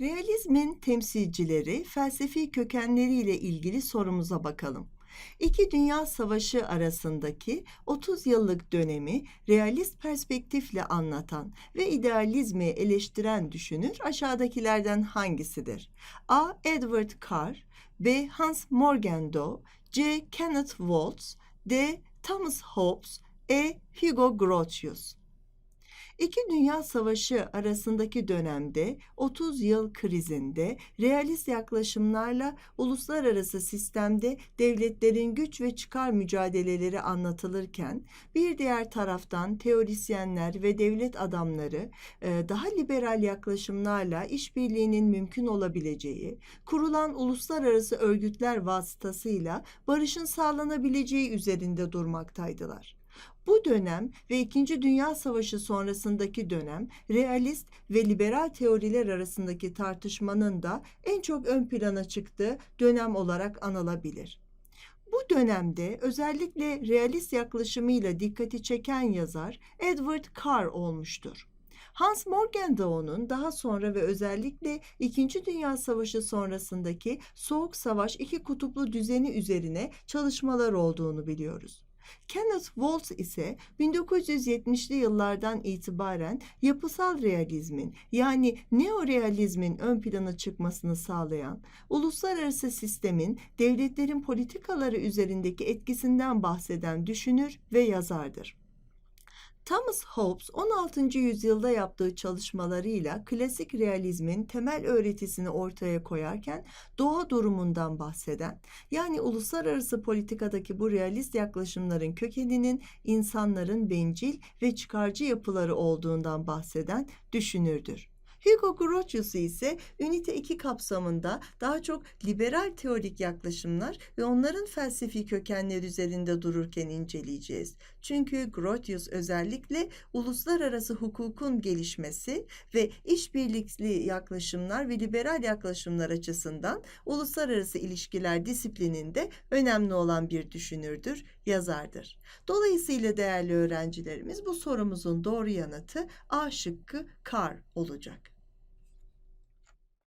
Realizmin temsilcileri felsefi kökenleriyle ilgili sorumuza bakalım. İki Dünya Savaşı arasındaki 30 yıllık dönemi realist perspektifle anlatan ve idealizmi eleştiren düşünür aşağıdakilerden hangisidir? A. Edward Carr B. Hans Morgenthau C. Kenneth Waltz D. Thomas Hobbes E. Hugo Grotius İki Dünya Savaşı arasındaki dönemde 30 yıl krizinde realist yaklaşımlarla uluslararası sistemde devletlerin güç ve çıkar mücadeleleri anlatılırken bir diğer taraftan teorisyenler ve devlet adamları e, daha liberal yaklaşımlarla işbirliğinin mümkün olabileceği, kurulan uluslararası örgütler vasıtasıyla barışın sağlanabileceği üzerinde durmaktaydılar. Bu dönem ve İkinci Dünya Savaşı sonrasındaki dönem realist ve liberal teoriler arasındaki tartışmanın da en çok ön plana çıktığı dönem olarak anılabilir. Bu dönemde özellikle realist yaklaşımıyla dikkati çeken yazar Edward Carr olmuştur. Hans Morgenthau'nun daha sonra ve özellikle İkinci Dünya Savaşı sonrasındaki Soğuk Savaş iki kutuplu düzeni üzerine çalışmalar olduğunu biliyoruz. Kenneth Waltz ise 1970'li yıllardan itibaren yapısal realizmin yani neorealizmin ön plana çıkmasını sağlayan, uluslararası sistemin devletlerin politikaları üzerindeki etkisinden bahseden düşünür ve yazardır. Thomas Hobbes 16. yüzyılda yaptığı çalışmalarıyla klasik realizmin temel öğretisini ortaya koyarken doğa durumundan bahseden, yani uluslararası politikadaki bu realist yaklaşımların kökeninin insanların bencil ve çıkarcı yapıları olduğundan bahseden düşünürdür. Hugo Grotius ise Ünite 2 kapsamında daha çok liberal teorik yaklaşımlar ve onların felsefi kökenleri üzerinde dururken inceleyeceğiz. Çünkü Grotius özellikle uluslararası hukukun gelişmesi ve işbirlikli yaklaşımlar ve liberal yaklaşımlar açısından uluslararası ilişkiler disiplininde önemli olan bir düşünürdür, yazardır. Dolayısıyla değerli öğrencilerimiz bu sorumuzun doğru yanıtı A şıkkı kar olacak.